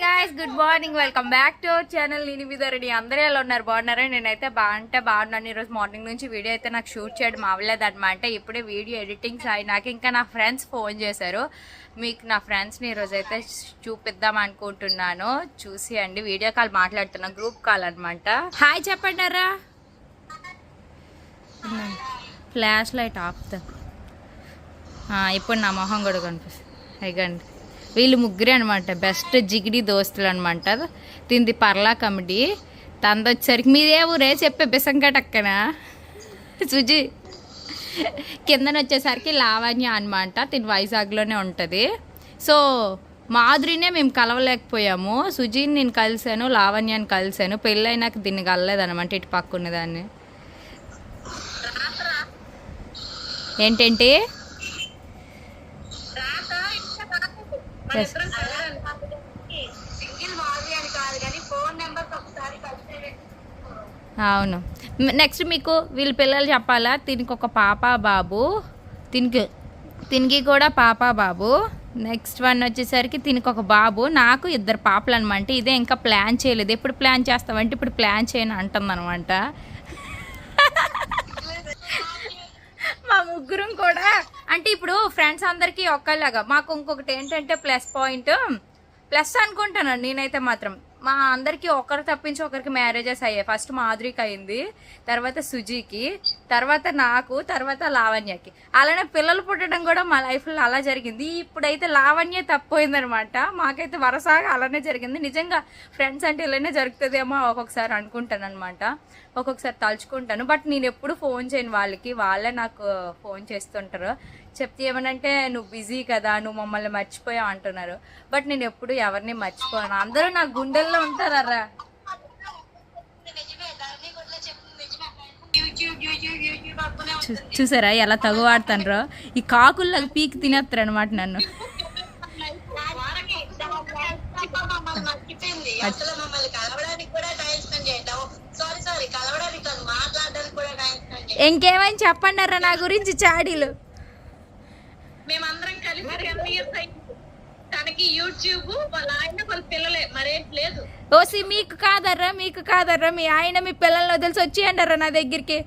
Guys good morning welcome back to our channel నేను మీద ready అందరూ ఎలా ఉన్నారు? బాగున్నారా? నేనైతే బాగుంటే బాగున్నాను. ఈరోజు మార్నింగ్ నుంచి వీడియో అయితే నాకు షూట్ చేయడం అవ్వలేదు అనమాట ఇప్పుడే వీడియో ఎడిటింగ్స్ నాకు ఇంకా నా ఫ్రెండ్స్ ఫోన్ చేశారు. మీకు నా ఫ్రెండ్స్ని ఈరోజు అయితే చూపిద్దాం అనుకుంటున్నాను. చూసి అండి వీడియో కాల్ మాట్లాడుతున్నా గ్రూప్ కాల్ అనమాట హాయ్ చెప్పండారా ఫ్లాష్ లైట్ ఆఫ్ ఇప్పుడు నా మొహం కూడా కనిపిస్తుంది. అయ్యండి వీళ్ళు ముగ్గురే అనమాట బెస్ట్ జిగిడి దోస్తులు అనమాట తింది పర్లా కమిటీ తందొచ్చేసరికి మీదే ఊరే చెప్పే బిసంకటక్కన సుజి కిందన వచ్చేసరికి లావణ్య అనమాట తిని వైజాగ్లోనే ఉంటుంది. సో మాధురినే మేము కలవలేకపోయాము. సుజీని నేను కలిశాను లావణ్యాన్ని కలిశాను. పెళ్ళైనాక దీన్ని కలలేదనమాట ఇటు పక్కున్నదాన్ని ఏంటంటే? అవును. నెక్స్ట్ మీకు వీళ్ళ పిల్లలు చెప్పాలా? దీనికి ఒక పాప బాబు తినికి తినికి కూడా పాప బాబు. నెక్స్ట్ వన్ వచ్చేసరికి దీనికి ఒక బాబు నాకు ఇద్దరు పాపలు అనమాట ఇదే ఇంకా ప్లాన్ చేయలేదు. ఎప్పుడు ప్లాన్ చేస్తామంటే ఇప్పుడు ప్లాన్ చేయను అంటుందన్నమాట. మా ముగ్గురం కూడా అంటే ఇప్పుడు ఫ్రెండ్స్ అందరికీ ఒక్కలాగా మాకు ఇంకొకటి ఏంటంటే ప్లస్ పాయింట్ ప్లస్ అనుకుంటాను నేనైతే మాత్రం. మా అందరికి ఒకరు తప్పించి ఒకరికి మ్యారేజెస్ అయ్యాయి. ఫస్ట్ మాధురికి అయింది తర్వాత సుజీకి తర్వాత నాకు తర్వాత లావణ్యకి. అలానే పిల్లలు పుట్టడం కూడా మా లైఫ్లో అలా జరిగింది. ఇప్పుడైతే లావణ్య తప్పోయిందనమాట. మాకైతే వరసాగా అలానే జరిగింది. నిజంగా ఫ్రెండ్స్ అంటే ఇలానే జరుగుతుందేమో ఒక్కొక్కసారి అనుకుంటాను అనమాట ఒక్కొక్కసారి తలుచుకుంటాను. బట్ నేను ఎప్పుడు ఫోన్ చేయను వాళ్ళకి. వాళ్ళే నాకు ఫోన్ చేస్తుంటారు. చెప్తే ఏమనంటే నువ్వు బిజీ కదా నువ్వు మమ్మల్ని మర్చిపోయావు అంటున్నారు. బట్ నేను ఎప్పుడు ఎవరిని మర్చిపోయాను అందరూ నా గుండెల్ అలా ఉంటారా చూసారా ఎలా తగువాడుతాన్రో ఈ కాకుల్లో పీకి తినేస్తారు అనమాట నన్ను ఇంకేమైనా చెప్పండారా నా గురించి చాడీలు. మేమందరం కలిసి వాళ్ళకి యూట్యూబ్ వాళ్ళ ఆయన వాళ్ళ పిల్లలే మరేం లేదు. ఓసి మీకు కాదర్రా మీకు కాదర్రా మీ ఆయన మీ పిల్లల్ని వదిలిసి వచ్చి అంటారా నా దగ్గరికి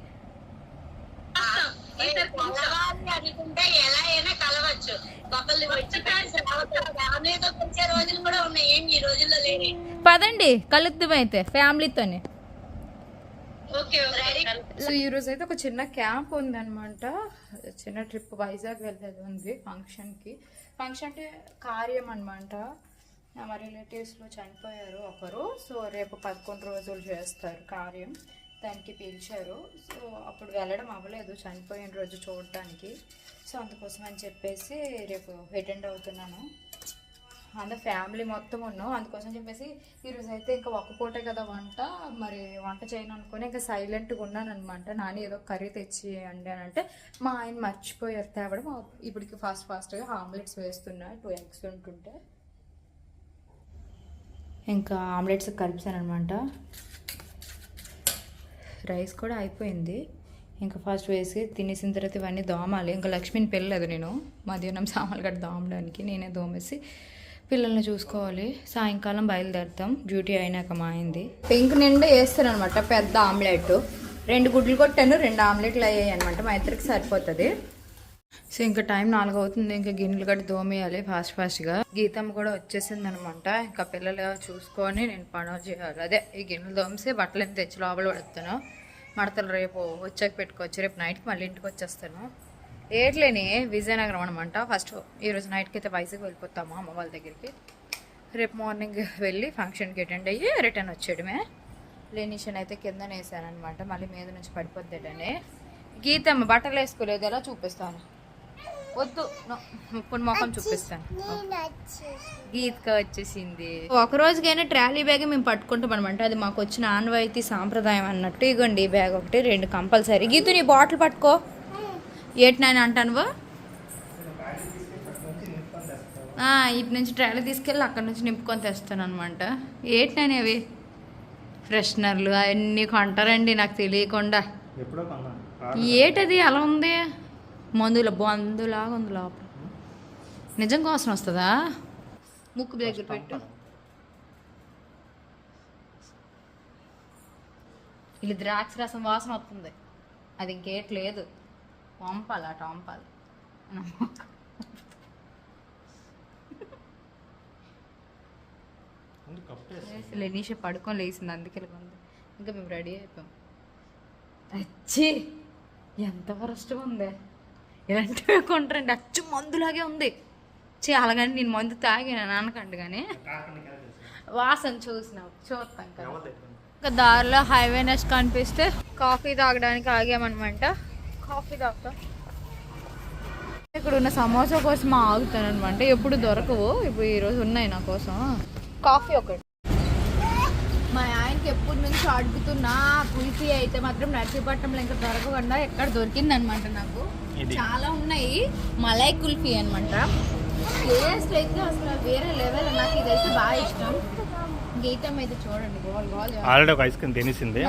పదండి కలుద్దాం అయితే ఫ్యామిలీతో సో రోజు అయితే ఒక చిన్న క్యాంప్ ఉందనమాట చిన్న ట్రిప్ వైజాగ్ వెళ్ళేది ఉంది ఫంక్షన్కి ఫంక్షన్ అంటే కార్యం అనమాట మా రిలేటివ్స్లో చనిపోయారు ఒకరు. సో రేపు పదకొండు రోజులు చేస్తారు కార్యం. దానికి పిలిచారు. సో అప్పుడు వెళ్ళడం అవ్వలేదు. చనిపోయిన రోజు చూడటానికి సో అందుకోసం అని చెప్పేసి రేపు అటెండ్ అవుతున్నాను. అందులో ఫ్యామిలీ మొత్తం ఉన్నాం. అందుకోసం చెప్పేసి ఈరోజు అయితే ఇంకా ఒక్క కదా వంట. మరి వంట చేయను అనుకుని ఇంకా సైలెంట్గా ఉన్నాను అనమాట నాని ఏదో కర్రీ తెచ్చి అండి అని అంటే మా ఆయన మర్చిపోయారు. తేవడం ఇప్పటికి ఫాస్ట్ ఫాస్ట్గా ఆమ్లెట్స్ వేస్తున్నా. టూ ఎగ్స్ ఉంటుంటే. ఇంకా ఆమ్లెట్స్ కలిపాను అనమాట రైస్ కూడా అయిపోయింది. ఇంకా ఫస్ట్ వేసి తినేసిన తర్వాత ఇవన్నీ దోమాలి. ఇంకా లక్ష్మిని పెళ్ళలేదు నేను. మధ్యాహ్నం సామాన్లు కట్టి దోమడానికి నేనే దోమేసి పిల్లల్ని చూసుకోవాలి. సాయంకాలం బయలుదేరుతాం. డ్యూటీ అయినాక మా అయింది. పింక్ నిండా వేస్తాను అనమాట పెద్ద ఆమ్లెట్. రెండు గుడ్లు కొట్టాను. రెండు ఆమ్లెట్లు అయ్యాయి అనమాట. మా ఇద్దరికి సరిపోతుంది. సో ఇంకా టైం నాలుగు అవుతుంది ఇంకా గిన్నెలు కట్టి దోమేయాలి ఫాస్ట్ ఫాస్ట్గా. గీతం కూడా వచ్చేసింది అనమాట ఇంకా పిల్లలు చూసుకొని నేను పనులు చేయాలి. అదే ఈ గిన్నెలు దోమిసి బట్టలు తెచ్చి లోపల పడుతాను మడతలు రేపు వచ్చాక పెట్టుకోవచ్చు. రేపు నైట్కి మళ్ళీ ఇంటికి వచ్చేస్తాను. ఏట్లేని విజయనగరం అనమాట ఫస్ట్ ఈరోజు నైట్కి అయితే వైజాగ్ వెళ్ళిపోతాము అమ్మ వాళ్ళ దగ్గరికి. రేపు మార్నింగ్ వెళ్ళి ఫంక్షన్కి అటెండ్ అయ్యి రిటర్న్ వచ్చేయడమే. లేనిషన్ అయితే కింద వేసానమాట మళ్ళీ మీద నుంచి పడిపోద్దాడని గీతమ్మ బట్టలు వేసుకోలేదు. ఎలా చూపిస్తాను? వద్దు. ముప్పని మొఖం చూపిస్తాను. గీత్గా వచ్చేసింది. ఒక రోజుకైనా ట్రాలీ బ్యాగ్ మేము పట్టుకుంటాం అనమాట అది మాకు వచ్చిన ఆన్వాయితీ సాంప్రదాయం అన్నట్టు. ఇగోండి ఈ బ్యాగ్ ఒకటి రెండు కంపల్సరీ. గీతు నీ బాటిల్ పట్టుకో. ఎయిట్ నైన్ అంటానువా? ఇటు నుంచి ట్రైలో తీసుకెళ్ళి అక్కడ నుంచి నింపుకొని తెస్తాను అనమాట ఎయిట్ నైన్ అవి ఫ్రెషనర్లు అవన్నీ కొంటారండి నాకు తెలియకుండా. ఏటది అలా ఉంది? మందుల బందులాగా ఉంది లోపల. నిజం కోసం వస్తుందా? ముక్కు దగ్గర పెట్టు. ఇల్లు ద్రాక్ష రసం వాసన వస్తుంది. అది ఇంకేట్లేదు అటు వంపాలి లెనీష పడుకొని లేచింది అందుకే ఉంది. ఇంకా మేము రెడీ అయిపోయాం. అచ్చి ఎంత వరస్ట్ ఉంది. ఇలాంటివి కొంటారండి. అచ్చు మందులాగే ఉంది. చే అలాగని నేను మందు తాగాను అనకండి కానీ వాసన చూసిన చూస్తాం కదా. ఇంకా దారిలో హైవేనెస్ కనిపిస్తే కాఫీ తాగడానికి ఆగామన్నమాట. కాఫీ తాగుతాం. ఇక్కడ ఉన్న సమోసా కోసం ఆగుతాను అనమాట ఎప్పుడు దొరకవు. ఇప్పుడు ఈరోజు ఉన్నాయి నా కోసం. కాఫీ ఒకటి. మా ఆయనకి ఎప్పటి నుంచి అడుగుతున్నా కుల్ఫీ అయితే మాత్రం నర్సీపట్నంలో ఇంకా దొరకకుండా ఎక్కడ దొరికింది అనమాట నాకు చాలా ఉన్నాయి. మలై కుల్ఫీ అనమాట టేస్ట్ అయితే అసలు వేరే లెవెల్. నాకు ఇదైతే బాగా ఇష్టం. గీతం అయితే చూడండి. Goal goal. ఆల్రెడీ ఒక ఐస్ క్రీమ్ తినేసింది.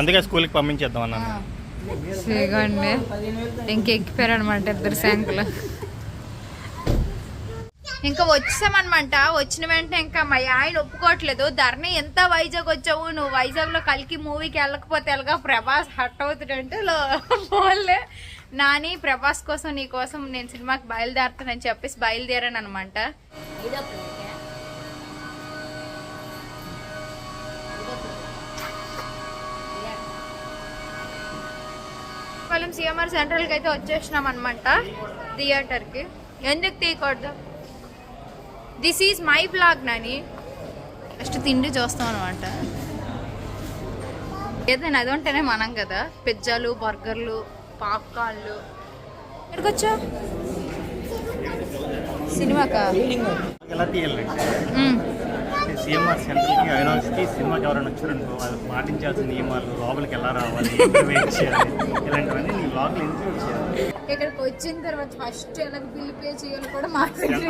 అందుకే స్కూల్కి పంపించేద్దాం అన్నాను. ఇదిగోండి. ఇంకెక్కిపోయారు అనమాట ఇద్దరు శాంకులు. ఇంకా వచ్చామన్నమాట. వచ్చిన వెంటనే ఇంకా మా ఆయన ఒప్పుకోవట్లేదు. ధరణి ఎంత వైజాగ్ వచ్చావు? నువ్వు వైజాగ్లో కలికి మూవీకి వెళ్ళకపోతే ఎలాగా? ప్రభాస్ హట్ అవుతుందంటే పోలే నాని ప్రభాస్ కోసం నీ కోసం నేను సినిమాకి బయలుదేరుతానని చెప్పేసి బయలుదేరాను అనమాట మనం సిఎంఆర్ సెంట్రల్కి అయితే వచ్చేసినాం అనమాట థియేటర్కి. ఎందుకు తీయకూడదు this is my blog Nani. First తిండి చూస్తాం అనమాట ఏదైనా అది ఉంటేనే మనం కదా. పిజ్జాలు బర్గర్లు పాప్కార్న్లు. ఎక్కడికి వచ్చా? సినిమాకా? ఎలా. సిఎంఆర్ సెంట్రల్కి సినిమాకి ఎవరైనా వచ్చారనుకో వాళ్ళు పాటించాల్సిన నియమాలు లోపలికి ఎలా రావాలి? వెయిట్ చేయాలి? ఇలాంటివన్నీ నీ బ్లాగ్లో ఇంక్లూడ్ చేయాలి. ఇక్కడికి వచ్చిన తర్వాత ఫస్ట్ ఎలా బిల్ పే చేయాలో కూడా మా దగ్గర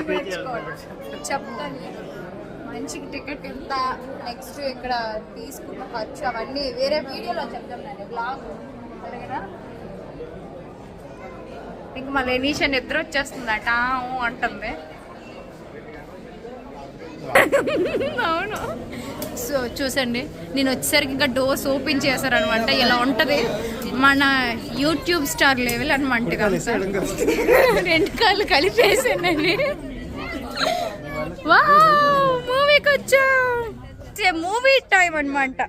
చెప్తాను. మంచికి టికెట్ ఎంత నెక్స్ట్ ఇక్కడ తీసుకున్న ఖర్చు అవన్నీ వేరే వీడియోలో చెప్తాం నేను బ్లాగ్ అలాగేనా ఇంక మళ్ళీ ఎనీషా నిద్ర వచ్చేస్తుందట అంటుంది. అవును. సో చూసండి నేను వచ్చేసరికి ఇంకా డోర్స్ ఓపెన్ చేశారనమాట ఇలా ఉంటది. మన యూట్యూబ్ స్టార్ లెవెల్ అనమాట. రెండు కాళ్ళు కలిపేసానండి మూవీకి వచ్చాం. మూవీ టైం అనమాట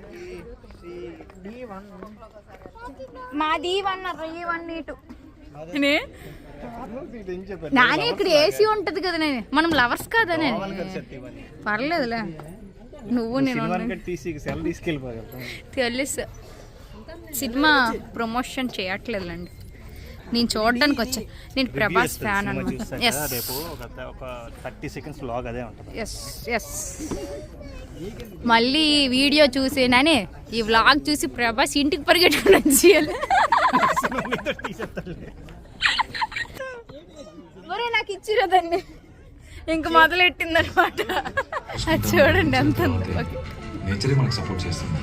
మాది వన్ ఈ వన్ ఈ టూ. నాని ఇక్కడ ఏసీ ఉంటది కదా నేను. మనం లవర్స్ కదా నేను? పర్లేదులే. నువ్వు నేను తెలుసు. సినిమా ప్రమోషన్ చేయట్లేదులేండి. నేను చూడడానికి వచ్చా. నేను ప్రభాస్ ఫ్యాన్ అనమాట ఎస్ రేపు ఒక ఒక థర్టీ సెకండ్స్ బ్లాగ్ అదే ఉంటుంది. ఎస్ ఎస్ మళ్ళీ ఈ వీడియో చూసి నానే ఈ వ్లాగ్ చూసి ప్రభాస్ ఇంటికి పరిగెట్టుకుని వచ్చేయాలి. ఒరే నాకు ఇచ్చిరదండి. ఇంక మొదలెట్టింది అనమాట అది చూడండి ఎంత ఉంది. ఓకే నేచరే మనకు సపోర్ట్ చేస్తుంది.